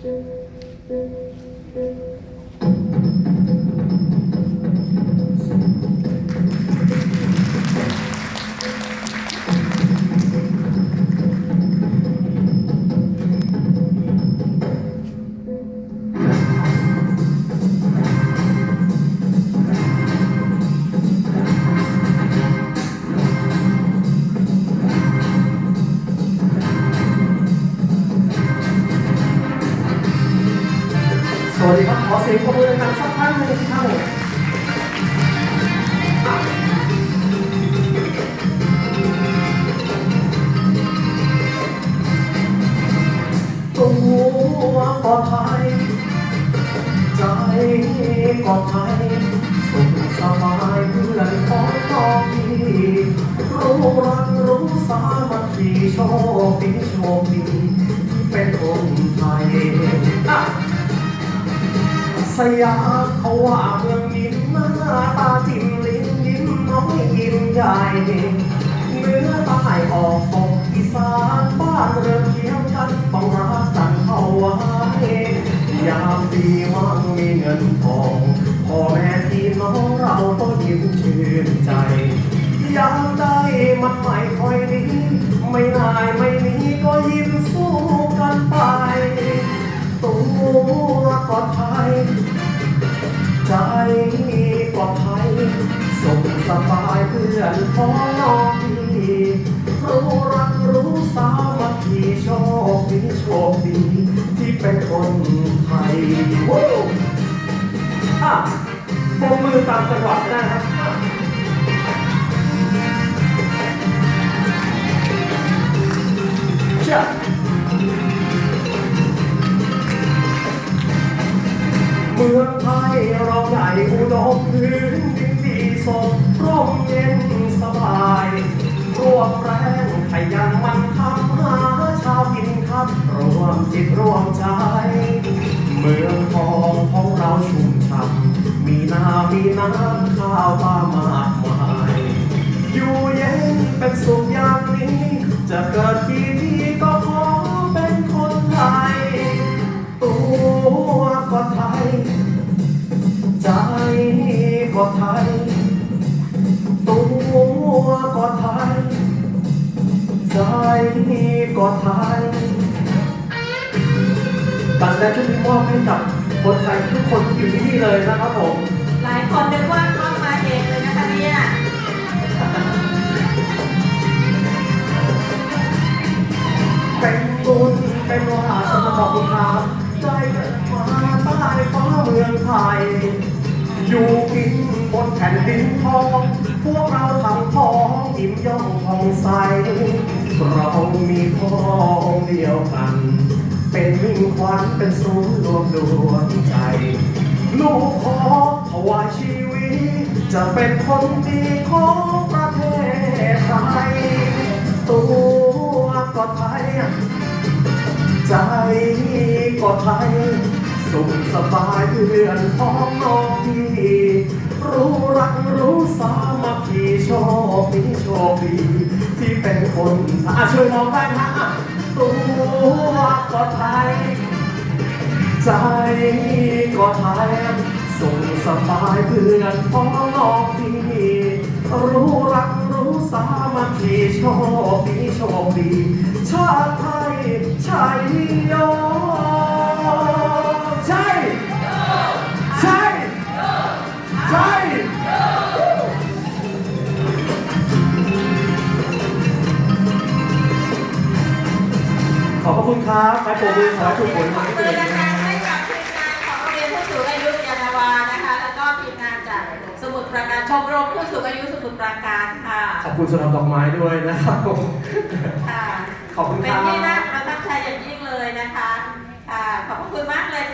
ส วัสดีครับ ขอเสียงปรบมือดังสักครั้งหนึ่งครับผมตัวก็ไทยใจก็ไทยสุขสบายเพื่อนของน้องพี่รู้รักรู้สามัคคีโชคดีโชคดีที่เป็นคนไทย สยามเขาว่าเมืองยิ้มหน้าตาจิ้มลิ้นยิ้มน้อยยิ้มใหญ่เหนือใต้ออกตกอีสานบ้านเรือนเคียงกันต้องรักกันเข้าไว้ยามดีมั่งมีเงินทองพ่อแม่พี่น้องเราก็ยิ้มชื่นใจยามได้มันไม่ค่อยดีไม่นายไม่นีก็ยิ้มสู้กันไป ตัวก็ไทย ปลอดภัยสุขสบายเพื่อนพ้องน้องพี่รู้รักรู้สามัคคีโชคดีโชคดีที่เป็นคนไทยวู้อะปมมือตามจังหวะได้ครับเชื่อ มืองไทยเราใหญ่อุดมพื้นดินดีสดร่มเย็นสบายรวมแรงขยันมันทำหาช้ากินค่ำรวมจิตรวมใจ เมืองทองของเราชุ่มฉ่ำมีนามีน้ำข้าวปลามากมาย อยู่เย็นเป็นสุขอย่างนี้ จะเกิดกี่ที ใจก็ไทยการแสดงชุดนี้มอบให้กับคนไทยทุกคนที่อยู่ที่นี่เลยนะครับผม หลายคนนึกว่าเข้ามาเองเลยนะคะเนี่ยเป็นบุญเป็นวาสนาขอบคุณครับใจเกิดมาใต้ฟ้าเมืองไทย อยู่กินบนแผ่นดินทอง พวกเราทั้งท้องยิ้มย่องผ่องใส เรามีพ่อองค์เดียวกัน เป็นมิ่งขวัญเป็นศูนย์รวมดวงใจ ลูกขอถวายชีวิต จะเป็นคนดีของประเทศไทย ตัวก็ไทย ใจก็ไทย สุขสบายเพื่อนพ้องน้องพี่รู้รักรู้สามัคคีโชคดีโชคดีที่เป็นคนอะช่วยมองได้นะอะตัวก็ไทย ใจก็ไทยสุขสบายเพื่อนพ้องน้องพี่รู้รักรู้สามัคคีโชคดีโชคดีชาติ ครับไปปรบมือขอทุกคนขอมือนะคให้กับทีมงานของโรงเรียนผู้สูงอายุยานาวานะคะ แล้วก็ทีมงานจากสมุทรปราการชมรมผู้สูงอายุสมุทรปราการค่ะขอบคุณสำหรับดอกไม้ด้วยนะครับผมค่ะขอบคุณคเป็นที่น่าประทับใจอย่างยิ่งเลยนะคะค่ะขอบคุณมากเลย